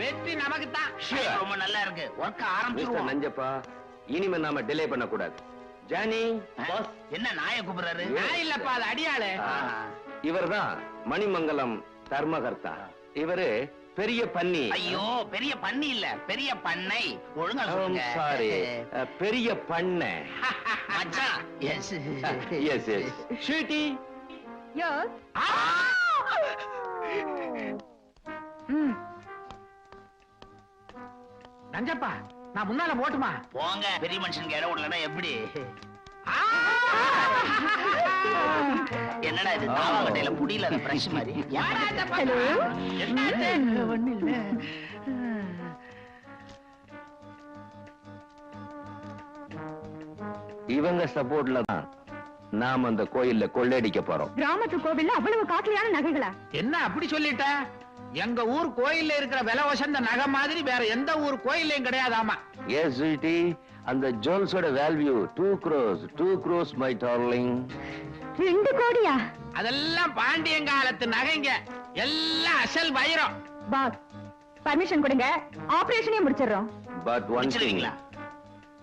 வெற்றி நமக்கு தான். ரொம்ப நல்லா இருக்கு. ஒர்க் மிஸ்டர் ஆரம்பிச்சிருவோம் நஞ்சப்பா இனிமே நாம டிலே பண்ண கூடாது ஜானி பாஸ் என்ன நாயை கூப்பிடுறாரு? நான் இல்லப்பா அது அடியாளு. இவர்தான் மணிமங்கலம் தர்மகர்த்தா. இவரு பெரிய பன்னி. ஐயோ பெரிய பண்ணி இல்ல பெரிய பண்ணை. ஒழுங்கா சொல்லுங்க. சாரி பெரிய பண்ண. மச்சான் yes yes yes sweetie Yes. Nanjappa நான் முன்னால போட்டுமா? போங்க பெரிய மனுஷனுக்கு இடம் விடலன்னா எப்படி? என்னடா இது தாவாங்கட்டையில புடியில அந்த பிரஷ் மாதிரி? Hello. ஒண்ணு இல்ல. இவங்க சப்போர்ட்ல தான் நாம அந்த கோயில்ல கொள்ளையடிக்க போறோம். கிராமத்து கோவில்ல அவ்வளவு காஸ்ட்லியான நகைகளா? என்ன அப்படி சொல்லிட்ட? எங்க ஊர் கோயில்ல இருக்கிற விலை வசந்த நகை மாதிரி வேற எந்த ஊர் கோயில்லையும் கிடையாதாமா எஸ் ஸ்வீட்டி அந்த ஜோல்ஸோட value two crores two crores my darling ரெண்டு கோடியா? அதெல்லாம் பாண்டியங்காலத்து நகைங்க. எல்லாம் அசல் வைரம். பாஸ் பர்மிஷன் கொடுங்க. ஆபரேஷனே முடிச்சிடுறோம். பட் ஒன் திங் முடிச்சிருவீங்களா?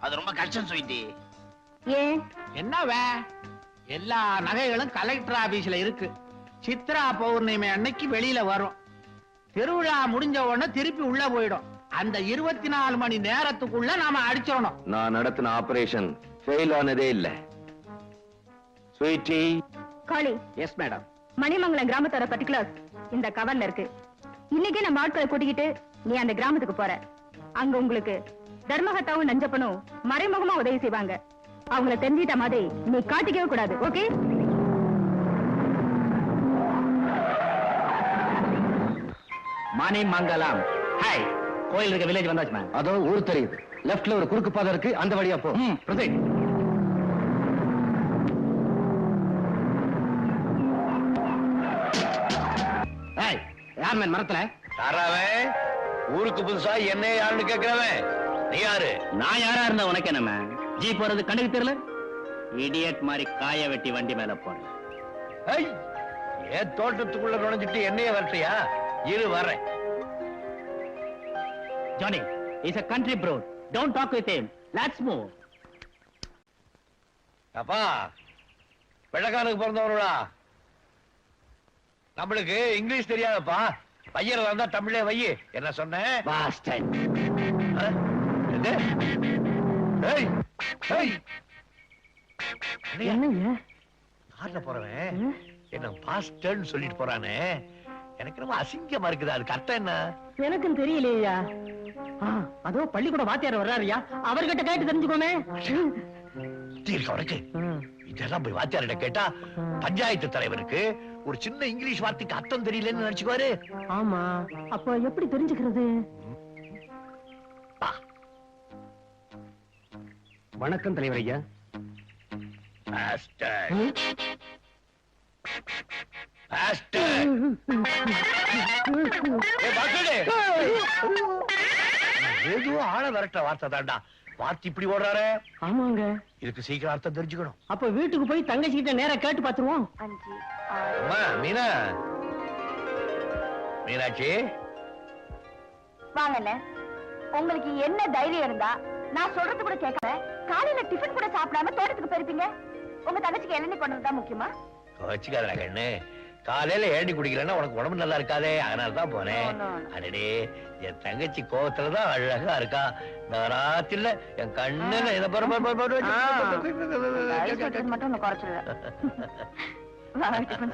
அது ரொம்ப கஷ்டம் சொல்லிட்டு ஏன்? என்னவே? எல்லா நகைகளும் கலெக்டர் ஆபீஸ்ல இருக்கு. சித்ரா பௌர்ணமி அன்னைக்கு வெளியில வரும். திருவிழா முடிஞ்ச உடனே திருப்பி உள்ள போயிடும். அந்த இருபத்தி நாலு மணி நேரத்துக்குள்ள நாம அடிச்சிடணும். நான் நடத்தின ஆபரேஷன் ஃபெயில் ஆனதே இல்ல. Sweetie Kali yes madam Manimangalam கிராமத்தோட particulars இந்த கவர்ல இருக்கு. இன்னைக்கே நம்ம ஆட்களை கூட்டிக்கிட்டு நீ அந்த கிராமத்துக்கு போற. அங்க உங்களுக்கு தர்மகத்தாவும் நஞ்சப்பனும் மறைமுகமா உதவி செய்வாங்க. அவங்கள தெரிஞ்சிட்ட மாதிரி நீ காட்டிக்கவே கூடாது ஓகே மணி மங்கலம். ஹாய். கோயில் இருக்க வில்லேஜ் வந்தாச்சு மேம் அதோ ஊர் தெரியுது. லெஃப்ட்ல ஒரு குறுக்கு பாதை இருக்கு அந்த வழியா போ. ப்ரொசீட் ஏய் யார் மேன் மரத்துல? யாராவன் ஊருக்கு புதுசா என்ன யாருன்னு கேக்குறவன். நீ யாரு? நான் யாரா இருந்தா உனக்கு என்ன ஜி போறது கண்ணுக்கு தெரியல? இடியட் மாதிரி காய வெட்டி வண்டி மேல போறேன். ஐ, ஏன் தோட்டத்துக்குள்ள நுழைஞ்சிட்டு என்னைய வரட்டியா இரு வரேன் Johnny is a country broad don't talk with him. Let's move. அப்பா வெள்ளக்காரனுக்கு பிறந்தவங்களா நம்மளுக்கு இங்கிலீஷ் தெரியாதப்பா. பையன் வந்தா தமிழே வை. என்ன சொன்னேன்? என்னது? ஏய், ஏய். என்னய்யா? கார்ல போறவன். என்ன பாஸ்டர்னு சொல்லிட்டு போறானே. எனக்கு ரொம்ப அசிங்கமா இருக்குது. அதுக்கு அர்த்தம் என்ன? எனக்கும் தெரியலையா? அதோ பள்ளிக்கூட வாத்தியார் வர்றாருயா. அவர்கிட்ட கேட்டு தெரிஞ்சுக்கோமே. உனக்கு? இதெல்லாம் போய் வாத்தியார்கிட்ட கேட்டா பஞ்சாயத்து தலைவருக்கு ஒரு சின்ன இங்கிலீஷ் வார்த்தைக்கு அர்த்தம் தெரியலன்னு நினைச்சுக்குவாரு. ஆமா. அப்ப எப்படி தெரிஞ்சுக்கிறது? வணக்கம் தலைவர் ஐயா. ஏதோ ஆள விரட்ட வார்த்தை வார்த்தை இப்படி ஓடுறாரே. ஆமாங்க. இதுக்கு சீக்கிரம் அர்த்தம் தெரிஞ்சுக்கணும். அப்ப வீட்டுக்கு போய் தங்கச்சி கிட்ட நேரா கேட்டு பாத்துருவோம். அஞ்சு அம்மா மீனா. மீனாட்சி. வாங்கண்ணே. உங்களுக்கு என்ன தைரியம் இருந்தா நான் சொல்றது கூட கேட்கல காலையில டிஃபன் கூட சாப்பிடாம தோட்டத்துக்கு போயிருப்பீங்க. உங்க தங்கச்சிக்கு இளநீ வந்தா முக்கியமா? வச்சுக்காதடா கண்ணு. காலையில ஏண்டி குடிக்கலன்னா உனக்கு உடம்பு நல்லா இருக்காதே அதனால தான் போனேன். அடடே என் தங்கச்சி கோவத்துல தான் அழகா இருக்கா. நவராத்திரில என் கண்ணுல இதை மட்டும்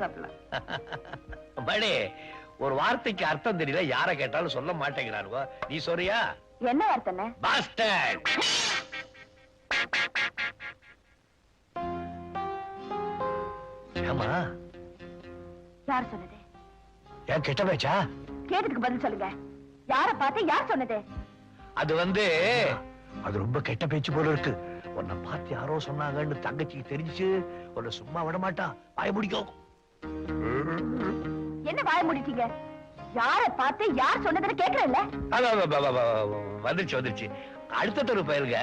சாப்பிடலாம். மணி ஒரு வார்த்தைக்கு அர்த்தம் தெரியல யார கேட்டாலும் சொல்ல மாட்டேங்கிறானுவோ. நீ சொல்றியா? என்ன பாஸ்டர் ஏமா யார் சொன்னது? ஏன் கெட்ட பேச்சா? கேட்டதுக்கு பதில் சொல்லுங்க. யார பார்த்து யார் சொன்னது? அது வந்து அது ரொம்ப கெட்ட பேச்சு போல இருக்கு. உன்னை பார்த்து யாரோ சொன்னாங்கன்னு தங்கச்சிக்கு தெரிஞ்சுச்சு உன்னை சும்மா விட மாட்டா. வாய முடிக்கும் என்ன வாய முடிட்டீங்க? யார பார்த்து யார் சொன்னதுன்னு அது, வந்துருச்சு வந்துருச்சு. அடுத்த தெரு பயலுங்க.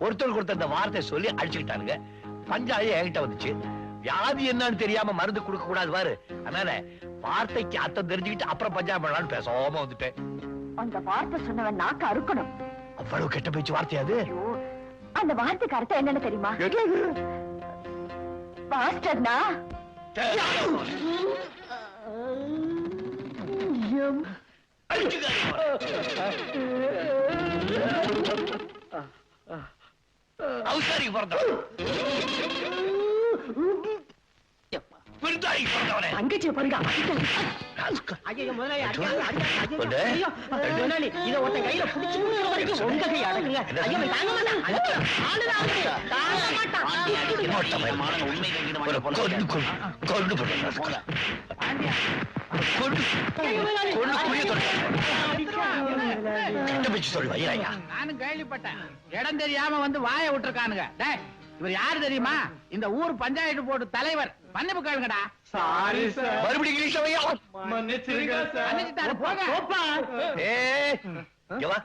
ஒருத்தர் கொடுத்த அந்த வார்த்தை சொல்லி அடிச்சுக்கிட்டானுங்க. பஞ்சாயத்து என்கிட்ட வந்துச்சு. வியாதி என்னன்னு தெரியாம மருந்து கொடுக்க கூடாது பாரு. அதனால வார்த்தைக்கு அர்த்தம் தெரிஞ்சுக்கிட்டு அப்புறம் பஞ்சாயம் பண்ணலாம்னு பேசாம வந்துட்டேன். அந்த வார்த்தை சொன்னவன் நாக்க அறுக்கணும். அவ்வளவு கெட்ட பேச்சு வார்த்தையாது அந்த வார்த்தைக்கு அர்த்தம் என்னன்னு தெரியுமா? பாஸ்டர்னா அவசாரிக்கு பிறந்தவனே. பாருங்க. ஐயோ முதலாளி முதலாளி இத ஒருத்தன் கையில புடிச்சு வரைக்கும் உங்க கை அடக்குங்க. ஐயோ தாங்க மாட்டான். கொண்டு நானும் கேள்விப்பட்டேன். இடம் தெரியாம வந்து வாயை விட்டுருக்கானுங்க. டேய் இவர் யாரு தெரியுமா? இந்த ஊர் பஞ்சாயத்து போர்டு தலைவர். மன்னிப்பு கேளுங்கடா. மறுபடியும் இங்கிலீஷ்ல வையா? மன்னிச்சுட்டாரு, போங்க. ஏய், இங்க வா.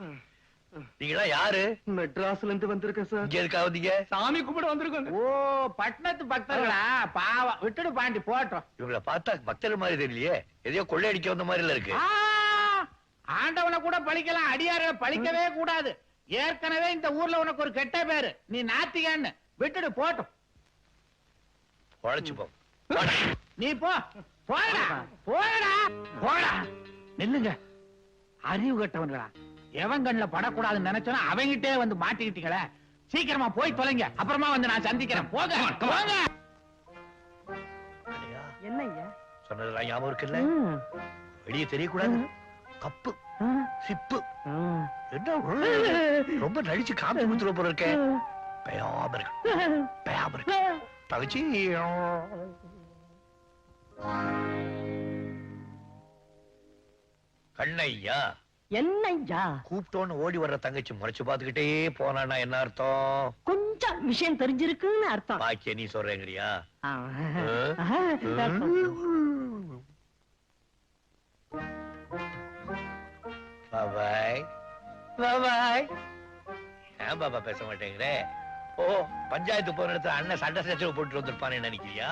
நீங்களாம் யாரு? மெட்ராஸ்ல இருந்து வந்திருக்கேன் சார் இங்க எதுக்கா வந்தீங்க? சாமி கும்பிட வந்திருக்கோம் ஓ பட்டணத்து பக்தர்களா? பாவம். விட்டுடு பாண்டி போட்டோம். இவங்கள பார்த்தா பக்தர் மாதிரி தெரியலையே. எதையோ கொள்ளையடிக்க வந்த மாதிரி இருக்கு. ஆ, ஆண்டவனை கூட பழிக்கலாம். அடியார பழிக்கவே கூடாது. ஏற்கனவே இந்த ஊர்ல உனக்கு ஒரு கெட்ட பேரு. நீ நாத்திகன்னு. விட்டுடு போட்டும். உழைச்சு போ. நீ போ. போடா. போடா. போடா. நில்லுங்க. அறிவு கட்டவன்களா. எவன் கண்ணுல படக்கூடாதுன்னு நினைச்சோன்னா அவங்கிட்டே வந்து மாட்டிக்கிட்டீங்களே. சீக்கிரமா போய் தொலைங்க. அப்புறமா வந்து நான் சந்திக்கிறேன். போங்க. போங்க. அடையா, என்ன ஐயா சொன்னதெல்லாம் ஞாபகம் இருக்குல்ல? வெளியே தெரியக்கூடாது. கப்பு. சிப்பு. என்ன உள்ள? ரொம்ப நடிச்சு காமி கொடுத்துருவ போல இருக்க. பயாம இருக்கு தகச்சி. கண்ணையா என்ன ஐயா கூப்பிட்டோன்னு ஓடி வர்ற தங்கச்சி முறைச்சு பார்த்துக்கிட்டே போனான்னா என்ன அர்த்தம்? கொஞ்சம் விஷயம் தெரிஞ்சிருக்குன்னு அர்த்தம். பாக்கிய நீ சொல்றேங்கறியா. பாபாய். பாபாய். ஏன் பாபா பேச மாட்டேங்கிற? ஓ பஞ்சாயத்து போன இடத்துல அண்ணன் சண்டை சச்சரவு போட்டு வந்திருப்பானே நினைக்கிறியா?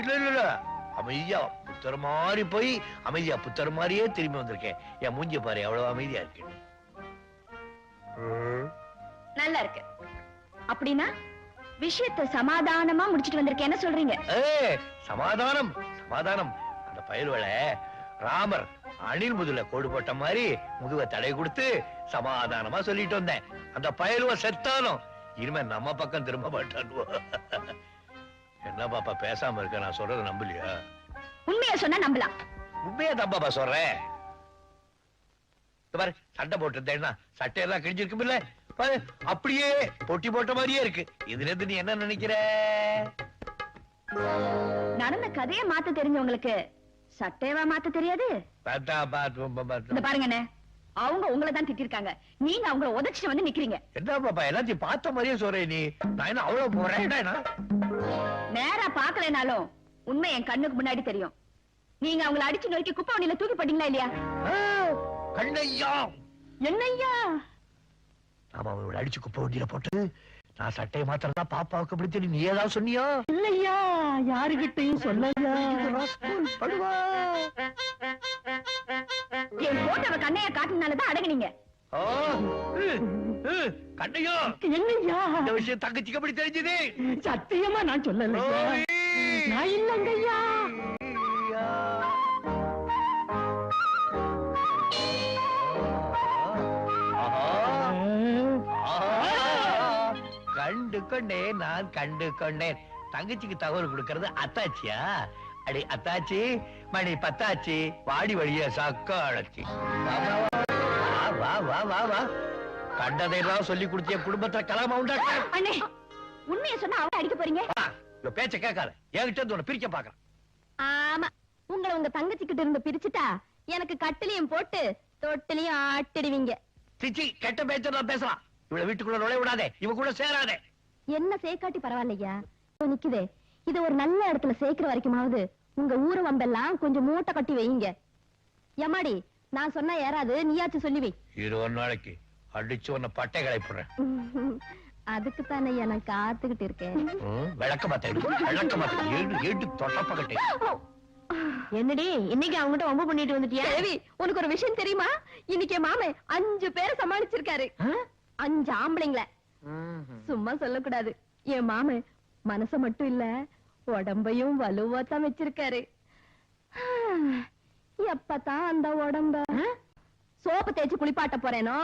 இல்ல இல்ல இல்ல. அமைதியா புத்தர் மாதிரி போய் அமைதியா புத்தர் மாதிரியே திரும்பி வந்திருக்கேன். என் மூஞ்சி பாரு எவ்வளவு அமைதியா இருக்கு. நல்லா இருக்கு. அப்படின்னா விஷயத்தை சமாதானமா முடிச்சிட்டு வந்திருக்கேன்னு சொல்றீங்க. சமாதானம் சமாதானம். அந்த பயல்வளை ராமர் அணில் முதுல கோடு போட்ட மாதிரி முதுவ தடை கொடுத்து சமாதானமா சொல்லிட்டு வந்தேன். அந்த பயலுவ செத்தாலும் இனிமே நம்ம பக்கம் திரும்ப மாட்டானுவோ என்ன பாப்பா பேசாம இருக்க நான் சொல்றத நம்பலையா? உண்மையை சொன்னா நம்பலாம். உண்மையா தான் பாப்பா சொல்றேன். பாரு சண்டை போட்டிருந்தேன்னா சட்டையெல்லாம் கிழிஞ்சிருக்கும் இல்ல? பாரு அப்படியே பொட்டி போட்ட மாதிரியே இருக்கு. இதுல இருந்து நீ என்ன நினைக்கிற? நடந்த கதையை மாத்த தெரிஞ்சவங்களுக்கு சட்டையவா மாத்த தெரியாது? பாருங்கண்ணே. அவங்க உங்களை தான் திட்டிருக்காங்க. நீங்க அவங்கள உதச்சிட்டு வந்து நிக்கிறீங்க. என்ன பாப்பா எல்லாத்தையும் பார்த்த மாதிரியே சொல்றேன் நீ. நான் என்ன அவ்வளவு போறேன்? நேரா பாக்கலைனாலும் உண்மை என் கண்ணுக்கு முன்னாடி தெரியும். நீங்க அவங்கள அடிச்சு நொறுக்கி குப்பை வண்டியில தூக்கி போட்டீங்களா இல்லையா? கண்ணையா? என்னய்யா நாம அவளை அடிச்சு குப்பை வண்டியில போட்டு நான் சட்டையை மாத்திரதா பாப்பாவுக்கு பிடித்து நீ ஏதாவது சொன்னியா? இல்லையா? யாருகிட்டையும் சொல்லலையா? படுவா. என் போட்டவ கண்ணைய காட்டினாலதான் அடங்குனீங்க. கண்ணையா. என்னய்யா இந்த விஷயம் தங்கச்சிக்கு எப்படி தெரிஞ்சது? சத்தியமா நான் சொல்லல. நான் இல்லங்கய்யா. கண்டு கொண்டேன் நான் கண்டு கொண்டேன் தங்கச்சிக்கு தகவல் கொடுக்கறது அத்தாச்சியா? அடி அத்தாச்சி மணி பத்தாச்சி வாடி வழிய சக்காளச்சி வா, வா, வா, வா கண்டதையெல்லாம் சொல்லி கொடுத்திய குடும்பத்துல கலாம உண்டாக்க அண்ணே உண்மையை சொன்னா அவளை அடிக்க போறீங்க? பேச்ச கேட்காத. என்கிட்ட இருந்து உன்னை பிரிக்க பாக்குறேன் ஆமா உங்களை உங்க தங்கச்சி கிட்ட இருந்து பிரிச்சுட்டா எனக்கு கட்டிலையும் போட்டு தொட்டிலையும் ஆட்டிடுவீங்க. சிச்சி கெட்ட பேச்ச நான் பேசலாம். இவளை வீட்டுக்குள்ள நுழைய விடாதே இவ கூட சேராதே. என்ன சேக்காட்டி பரவாயில்லையா? நிக்குதே. இது ஒரு நல்ல இடத்துல சேர்க்கிற வரைக்குமாவது உங்க ஊரு வம்பெல்லாம் கொஞ்சம் மூட்டை கட்டி வைங்க எம்மாடி நான் சொன்னா ஏறாது நீயாச்சும் சொல்லி வை. இது ஒரு நாளைக்கு. அடிச்சு உன்னை பட்டை கலைப்புறேன் அதுக்கு தானே நான் காத்துக்கிட்டு இருக்கேன். விளக்க மாட்டேன் என்னடி இன்னைக்கு அவங்ககிட்ட வம்பு பண்ணிட்டு வந்துட்டியா? தேவி உனக்கு ஒரு விஷயம் தெரியுமா? இன்னைக்கு மாமே அஞ்சு பேரை சமாளிச்சிருக்காரு. அஞ்சு ஆம்பளைங்கள. சும்மா சொல்லக்கூடாது. என் மாமே மனச மட்டும் இல்ல உடம்பையும் வலுவாத்தான் வச்சிருக்காரு. எப்பதான் அந்த உடம்ப சோப்பு தேய்ச்சி குளிப்பாட்ட போறேனோ?